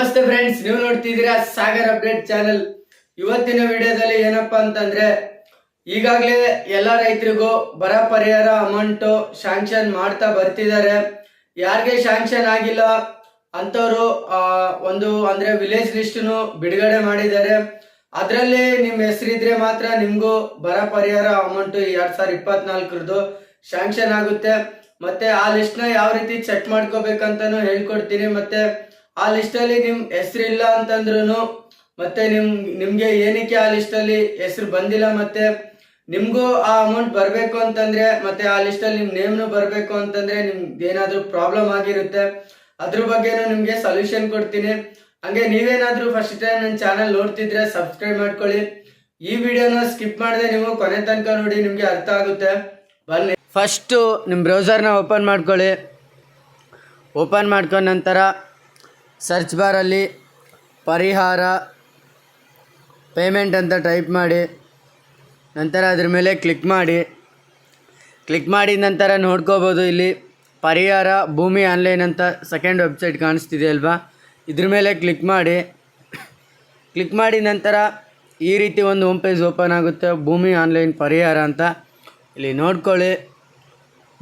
ನಮಸ್ತೆ ಫ್ರೆಂಡ್ಸ್ ನೀವು ನೋಡ್ತಿದ್ದೀರಾ ಸಾಗರ್ ಅಪ್ಡೇಟ್ ಚಾನೆಲ್ ಇವತ್ತಿನ ವಿಡಿಯೋದಲ್ಲಿ ಏನಪ್ಪಾ ಅಂತಂದ್ರೆ, ಈಗಾಗಲೇ ಎಲ್ಲ ರೈತರಿಗೂ ಬರ ಪರಿಹಾರ ಅಮೌಂಟ್ ಶಾಂಕ್ಷನ್ ಮಾಡ್ತಾ ಬರ್ತಿದ್ದಾರೆ. ಯಾರಿಗೆ ಶಾಂಕ್ಷನ್ ಆಗಿಲ್ಲ ಅಂತವರು ಒಂದು ಅಂದ್ರೆ ವಿಲೇಜ್ ಲಿಸ್ಟ್ನು ಬಿಡುಗಡೆ ಮಾಡಿದ್ದಾರೆ. ಅದರಲ್ಲಿ ನಿಮ್ಮ ಹೆಸರಿದ್ರೆ ಮಾತ್ರ ನಿಮಗೂ ಬರ ಪರಿಹಾರ ಅಮೌಂಟ್ ಎರಡ್ ಸಾವಿರ ಇಪ್ಪತ್ನಾಲ್ಕರದ್ದು ಶಾಂಕ್ಷನ್ ಆಗುತ್ತೆ. ಮತ್ತೆ ಆ ಲಿಸ್ಟ್ನ ಯಾವ ರೀತಿ ಚೆಕ್ ಮಾಡ್ಕೋಬೇಕಂತಾನು ಹೇಳ್ಕೊಡ್ತೀನಿ. ಮತ್ತೆ ಆ ಲಿಸ್ಟಲ್ಲಿ ನಿಮ್ ಹೆಸರಿಲ್ಲ ಅಂತಂದ್ರೂ ಮತ್ತೆ ನಿಮ್, ನಿಮ್ಗೆ ಏನಕ್ಕೆ ಆ ಲಿಸ್ಟಲ್ಲಿ ಹೆಸರು ಬಂದಿಲ್ಲ ಮತ್ತೆ ನಿಮ್ಗೂ ಆ ಅಮೌಂಟ್ ಬರಬೇಕು ಅಂತಂದ್ರೆ ಮತ್ತೆ ಆ ಲಿಸ್ಟಲ್ಲಿ ನಿಮ್ ನೇಮ್ನು ಬರಬೇಕು ಅಂತಂದ್ರೆ ನಿಮ್ಗೆ ಏನಾದ್ರೂ ಪ್ರಾಬ್ಲಮ್ ಆಗಿರುತ್ತೆ. ಅದ್ರ ಬಗ್ಗೆನೂ ನಿಮ್ಗೆ ಸೊಲ್ಯೂಷನ್ ಕೊಡ್ತೀನಿ. ಹಂಗೆ ನೀವೇನಾದರೂ ಫಸ್ಟ್ ಟೈಮ್ ನನ್ನ ಚಾನಲ್ ನೋಡ್ತಿದ್ರೆ ಸಬ್ಸ್ಕ್ರೈಬ್ ಮಾಡ್ಕೊಳ್ಳಿ. ಈ ವಿಡಿಯೋನ ಸ್ಕಿಪ್ ಮಾಡದೆ ನೀವು ಕೊನೆ ತನಕ ನೋಡಿ ನಿಮ್ಗೆ ಅರ್ಥ ಆಗುತ್ತೆ. ಬನ್ನಿ. ಫಸ್ಟು ನಿಮ್ಮ ಬ್ರೌಸರ್ನ ಓಪನ್ ಮಾಡ್ಕೊಳ್ಳಿ. ಓಪನ್ ಮಾಡ್ಕೊಂಡ ನಂತರ ಸರ್ಚ್ ಬಾರಲ್ಲಿ ಪರಿಹಾರ ಪೇಮೆಂಟ್ ಅಂತ ಟೈಪ್ ಮಾಡಿ, ನಂತರ ಅದ್ರ ಮೇಲೆ ಕ್ಲಿಕ್ ಮಾಡಿ. ಕ್ಲಿಕ್ ಮಾಡಿದ ನಂತರ ನೋಡ್ಕೋಬೋದು ಇಲ್ಲಿ ಪರಿಹಾರ, ಭೂಮಿ ಆನ್ಲೈನ್ ಅಂತ ಸೆಕೆಂಡ್ ವೆಬ್ಸೈಟ್ ಕಾಣಿಸ್ತಿದೆ ಅಲ್ವಾ? ಇದ್ರ ಮೇಲೆ ಕ್ಲಿಕ್ ಮಾಡಿ. ಕ್ಲಿಕ್ ಮಾಡಿದ ನಂತರ ಈ ರೀತಿ ಒಂದು ಹೋಮ್ ಪೇಜ್ ಓಪನ್ ಆಗುತ್ತೆ. ಭೂಮಿ ಆನ್ಲೈನ್ ಪರಿಹಾರ ಅಂತ. ಇಲ್ಲಿ ನೋಡ್ಕೊಳ್ಳಿ.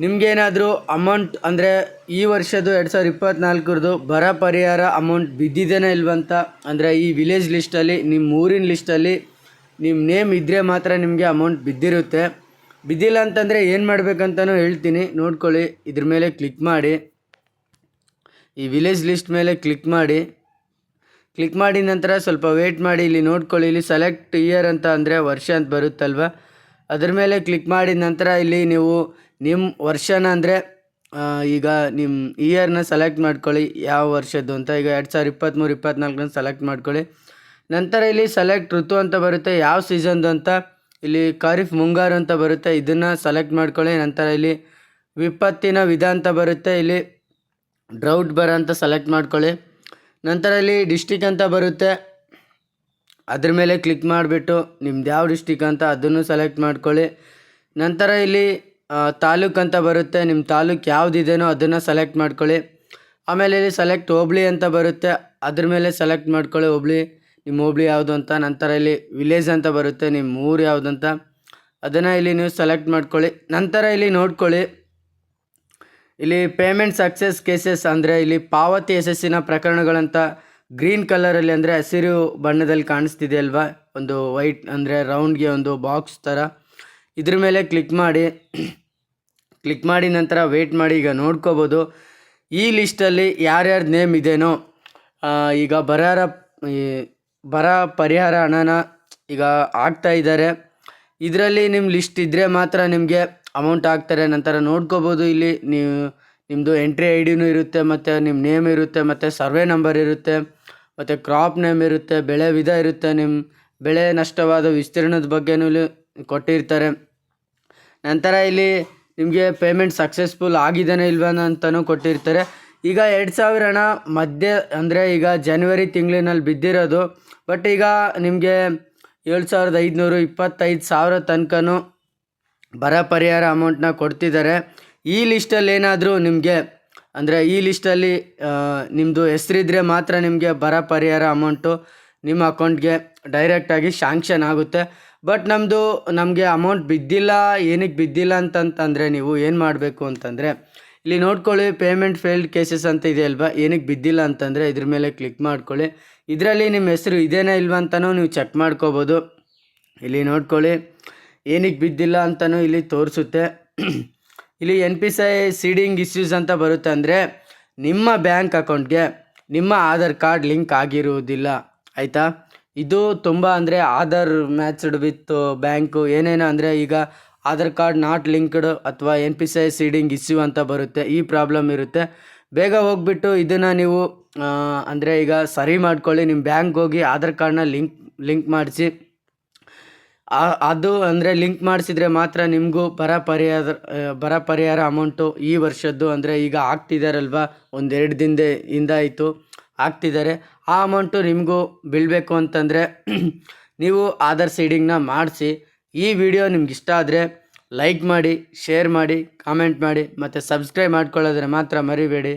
ನಿಮಗೇನಾದರೂ ಅಮೌಂಟ್ ಅಂದರೆ ಈ ವರ್ಷದ್ದು ಎರಡು ಸಾವಿರದ ಇಪ್ಪತ್ತ್ನಾಲ್ಕರದು ಬರ ಪರಿಹಾರ ಅಮೌಂಟ್ ಬಿದ್ದಿದ್ದೇನೆ ಇಲ್ವಂತ ಅಂದರೆ ಈ ವಿಲೇಜ್ ಲಿಸ್ಟಲ್ಲಿ ನಿಮ್ಮ ಊರಿನ ಲಿಸ್ಟಲ್ಲಿ ನಿಮ್ಮ ನೇಮ್ ಇದ್ದರೆ ಮಾತ್ರ ನಿಮಗೆ ಅಮೌಂಟ್ ಬಿದ್ದಿರುತ್ತೆ. ಬಿದ್ದಿಲ್ಲ ಅಂತಂದರೆ ಏನು ಮಾಡಬೇಕಂತನೂ ಹೇಳ್ತೀನಿ. ನೋಡ್ಕೊಳ್ಳಿ, ಇದ್ರ ಮೇಲೆ ಕ್ಲಿಕ್ ಮಾಡಿ. ಈ ವಿಲೇಜ್ ಲಿಸ್ಟ್ ಮೇಲೆ ಕ್ಲಿಕ್ ಮಾಡಿ. ಕ್ಲಿಕ್ ಮಾಡಿದ ನಂತರ ಸ್ವಲ್ಪ ವೇಟ್ ಮಾಡಿ. ಇಲ್ಲಿ ನೋಡ್ಕೊಳ್ಳಿ, ಇಲ್ಲಿ ಸೆಲೆಕ್ಟ್ ಇಯರ್ ಅಂತ ಅಂದರೆ ವರ್ಷ ಅಂತ ಬರುತ್ತಲ್ವ? ಅದ್ರ ಮೇಲೆ ಕ್ಲಿಕ್ ಮಾಡಿದ ನಂತರ ಇಲ್ಲಿ ನೀವು ನಿಮ್ಮ ವರ್ಷನ ಅಂದರೆ ಈಗ ನಿಮ್ಮ ಇಯರ್ನ ಸೆಲೆಕ್ಟ್ ಮಾಡ್ಕೊಳ್ಳಿ. ಯಾವ ವರ್ಷದ್ದು ಅಂತ. ಈಗ ಎರಡು ಸಾವಿರ ಇಪ್ಪತ್ತ್ಮೂರು ಇಪ್ಪತ್ತ್ನಾಲ್ಕನ್ನ ಸೆಲೆಕ್ಟ್ ಮಾಡ್ಕೊಳ್ಳಿ. ನಂತರ ಇಲ್ಲಿ ಸೆಲೆಕ್ಟ್ ಋತು ಅಂತ ಬರುತ್ತೆ. ಯಾವ ಸೀಸನ್ದು ಅಂತ. ಇಲ್ಲಿ ಖಾರಿಫ್ ಮುಂಗಾರು ಅಂತ ಬರುತ್ತೆ. ಇದನ್ನು ಸೆಲೆಕ್ಟ್ ಮಾಡ್ಕೊಳ್ಳಿ. ನಂತರ ಇಲ್ಲಿ ವಿಪತ್ತಿನ ವಿಧ ಅಂತ ಬರುತ್ತೆ. ಇಲ್ಲಿ ಡ್ರೌಟ್ ಬರ ಅಂತ ಸೆಲೆಕ್ಟ್ ಮಾಡ್ಕೊಳ್ಳಿ. ನಂತರ ಇಲ್ಲಿ ಡಿಸ್ಟಿಕ್ ಅಂತ ಬರುತ್ತೆ. ಅದ್ರ ಮೇಲೆ ಕ್ಲಿಕ್ ಮಾಡಿಬಿಟ್ಟು ನಿಮ್ದು ಯಾವ ಡಿಸ್ಟಿಕ್ ಅಂತ ಅದನ್ನು ಸೆಲೆಕ್ಟ್ ಮಾಡ್ಕೊಳ್ಳಿ. ನಂತರ ಇಲ್ಲಿ ತಾಲೂಕು ಅಂತ ಬರುತ್ತೆ. ನಿಮ್ಮ ತಾಲೂಕು ಯಾವುದಿದೆಯೋ ಅದನ್ನು ಸೆಲೆಕ್ಟ್ ಮಾಡ್ಕೊಳ್ಳಿ. ಆಮೇಲೆ ಇಲ್ಲಿ ಸೆಲೆಕ್ಟ್ ಹೋಬ್ಳಿ ಅಂತ ಬರುತ್ತೆ. ಅದ್ರ ಮೇಲೆ ಸೆಲೆಕ್ಟ್ ಮಾಡ್ಕೊಳ್ಳಿ ಹೋಬ್ಳಿ ನಿಮ್ಮ ಹೋಬ್ಳಿ ಯಾವುದು ಅಂತ. ನಂತರ ಇಲ್ಲಿ ವಿಲೇಜ್ ಅಂತ ಬರುತ್ತೆ. ನಿಮ್ಮ ಊರು ಯಾವುದು ಅಂತ. ಅದನ್ನು ಇಲ್ಲಿ ನೀವು ಸೆಲೆಕ್ಟ್ ಮಾಡ್ಕೊಳ್ಳಿ. ನಂತರ ಇಲ್ಲಿ ನೋಡ್ಕೊಳ್ಳಿ. ಇಲ್ಲಿ ಪೇಮೆಂಟ್ ಸಕ್ಸಸ್ ಕೇಸಸ್ ಅಂದರೆ ಇಲ್ಲಿ ಪಾವತಿ ಯಶಸ್ಸಿನ ಪ್ರಕರಣಗಳಂತ ಗ್ರೀನ್ ಕಲರಲ್ಲಿ ಅಂದರೆ ಹಸಿರು ಬಣ್ಣದಲ್ಲಿ ಕಾಣಿಸ್ತಿದೆ ಅಲ್ವಾ? ಒಂದು ವೈಟ್ ಅಂದರೆ ರೌಂಡ್ಗೆ ಒಂದು ಬಾಕ್ಸ್ ಥರ ಇದ್ರ ಮೇಲೆ ಕ್ಲಿಕ್ ಮಾಡಿ. ಕ್ಲಿಕ್ ಮಾಡಿ ನಂತರ ವೆಯ್ಟ್ ಮಾಡಿ ಈಗ ನೋಡ್ಕೋಬೋದು. ಈ ಲಿಸ್ಟಲ್ಲಿ ಯಾರ್ಯಾರ ನೇಮ್ ಇದೆನೋ ಈಗ ಬರಹಾರ ಬರ ಪರಿಹಾರ ಹಣನ ಈಗ ಆಗ್ತಾ ಇದ್ದಾರೆ. ಇದರಲ್ಲಿ ನಿಮ್ಮ ಲಿಸ್ಟ್ ಇದ್ದರೆ ಮಾತ್ರ ನಿಮಗೆ ಅಮೌಂಟ್ ಹಾಕ್ತಾರೆ. ನಂತರ ನೋಡ್ಕೋಬೋದು ಇಲ್ಲಿ ನೀವು ನಿಮ್ಮದು ಎಂಟ್ರಿ ಐ ಡಿನೂ ಇರುತ್ತೆ ಮತ್ತು ನಿಮ್ಮ ನೇಮ್ ಇರುತ್ತೆ ಮತ್ತು ಸರ್ವೆ ನಂಬರ್ ಇರುತ್ತೆ. ಮತ್ತು ಕ್ರಾಪ್ ನೇಮ್ ಇರುತ್ತೆ, ಬೆಳೆ ವಿಧ ಇರುತ್ತೆ ನಿಮ್ಮ ಬೆಳೆ ನಷ್ಟವಾದ ವಿಸ್ತೀರ್ಣದ ಇಲ್ಲಿ ಕೊಟ್ಟಿರ್ತಾರೆ. ನಂತರ ಇಲ್ಲಿ ನಿಮಗೆ ಪೇಮೆಂಟ್ ಸಕ್ಸಸ್ಫುಲ್ ಆಗಿದ್ದಾನೆ ಇಲ್ವಾನ ಅಂತಲೂ ಕೊಟ್ಟಿರ್ತಾರೆ. ಈಗ ಎರಡು ಸಾವಿರ ಹಣ ಮಧ್ಯೆ ಅಂದರೆ ಈಗ ಜನವರಿ ತಿಂಗಳಿನಲ್ಲಿ ಬಿದ್ದಿರೋದು ಬಟ್ ಈಗ ನಿಮಗೆ ಏಳು ಸಾವಿರದ ಐದುನೂರು ಇಪ್ಪತ್ತೈದು ಸಾವಿರ ತನಕನೂ ಬರ ಪರಿಹಾರ ಅಮೌಂಟ್ನ ಕೊಡ್ತಿದ್ದಾರೆ. ಈ ಲಿಸ್ಟಲ್ಲಿ ಏನಾದರೂ ನಿಮಗೆ ಅಂದರೆ ಈ ಲಿಸ್ಟಲ್ಲಿ ನಿಮ್ಮದು ಹೆಸರಿದ್ರೆ ಮಾತ್ರ ನಿಮಗೆ ಬರ ಪರಿಹಾರ ಅಮೌಂಟು ನಿಮ್ಮ ಅಕೌಂಟ್ಗೆ ಡೈರೆಕ್ಟಾಗಿ ಶಾಂಕ್ಷನ್ ಆಗುತ್ತೆ. ಬಟ್ ನಮ್ಮದು ನಮಗೆ ಅಮೌಂಟ್ ಬಿದ್ದಿಲ್ಲ, ಏನಕ್ಕೆ ಬಿದ್ದಿಲ್ಲ ಅಂತಂತಂದರೆ ನೀವು ಏನು ಮಾಡಬೇಕು ಅಂತಂದರೆ, ಇಲ್ಲಿ ನೋಡ್ಕೊಳ್ಳಿ ಪೇಮೆಂಟ್ ಫೇಲ್ಡ್ ಕೇಸಸ್ ಅಂತ ಇದೆ ಅಲ್ವಾ? ಏನಕ್ಕೆ ಬಿದ್ದಿಲ್ಲ ಅಂತಂದರೆ ಇದ್ರ ಮೇಲೆ ಕ್ಲಿಕ್ ಮಾಡ್ಕೊಳ್ಳಿ. ಇದರಲ್ಲಿ ನಿಮ್ಮ ಹೆಸರು ಇದೇನೇ ಇಲ್ವಾ ಅಂತಲೂ ನೀವು ಚೆಕ್ ಮಾಡ್ಕೋಬೋದು. ಇಲ್ಲಿ ನೋಡ್ಕೊಳ್ಳಿ, ಏನಕ್ಕೆ ಬಿದ್ದಿಲ್ಲ ಅಂತಲೂ ಇಲ್ಲಿ ತೋರಿಸುತ್ತೆ. ಇಲ್ಲಿ N P C I seeding issues ಅಂತ ಬರುತ್ತೆ ಅಂದರೆ ನಿಮ್ಮ ಬ್ಯಾಂಕ್ ಅಕೌಂಟ್ಗೆ ನಿಮ್ಮ ಆಧಾರ್ ಕಾರ್ಡ್ ಲಿಂಕ್ ಆಗಿರುವುದಿಲ್ಲ. ಆಯಿತಾ? ಇದು ತುಂಬ ಅಂದರೆ ಆಧಾರ್ ಮ್ಯಾಚ್ಡ್ ವಿತ್ ಬ್ಯಾಂಕು ಏನೇನು ಅಂದರೆ ಈಗ ಆಧಾರ್ ಕಾರ್ಡ್ ನಾಟ್ ಲಿಂಕ್ಡ್ ಅಥವಾ N P C I seeding issue ಅಂತ ಬರುತ್ತೆ. ಈ ಪ್ರಾಬ್ಲಮ್ ಇರುತ್ತೆ. ಬೇಗ ಹೋಗ್ಬಿಟ್ಟು ಇದನ್ನು ನೀವು ಅಂದರೆ ಈಗ ಸರಿ ಮಾಡ್ಕೊಳ್ಳಿ. ನಿಮ್ಮ ಬ್ಯಾಂಕ್ ಹೋಗಿ ಆಧಾರ್ ಕಾರ್ಡ್ನ ಲಿಂಕ್ ಲಿಂಕ್ ಮಾಡಿಸಿ. ಅದು ಅಂದರೆ ಲಿಂಕ್ ಮಾಡಿಸಿದ್ರೆ ಮಾತ್ರ ನಿಮಗೂ ಬರ ಪರಿಹಾರ ಬರ ಪರಿಹಾರ ಅಮೌಂಟು ಈ ವರ್ಷದ್ದು ಅಂದರೆ ಈಗ ಆಗ್ತಿದ್ದಾರಲ್ವ ಒಂದೆರಡು ದಿನದ ಇಂದ ಆಯಿತು ಆಗ್ತಿದ್ದಾರೆ ಆ ಅಮೌಂಟು ನಿಮಗೂ ಬೀಳಬೇಕು ಅಂತಂದರೆ ನೀವು ಆಧಾರ್ ಸೀಡಿಂಗ್ನ ಮಾಡಿಸಿ, ಈ ವಿಡಿಯೋ ನಿಮ್ಗೆ ಇಷ್ಟ ಆದರೆ ಲೈಕ್ ಮಾಡಿ, ಶೇರ್ ಮಾಡಿ, ಕಾಮೆಂಟ್ ಮಾಡಿ, ಮತ್ತು ಸಬ್ಸ್ಕ್ರೈಬ್ ಮಾಡ್ಕೊಳ್ಳೋದ್ರೆ ಮಾತ್ರ ಮರಿಬೇಡಿ.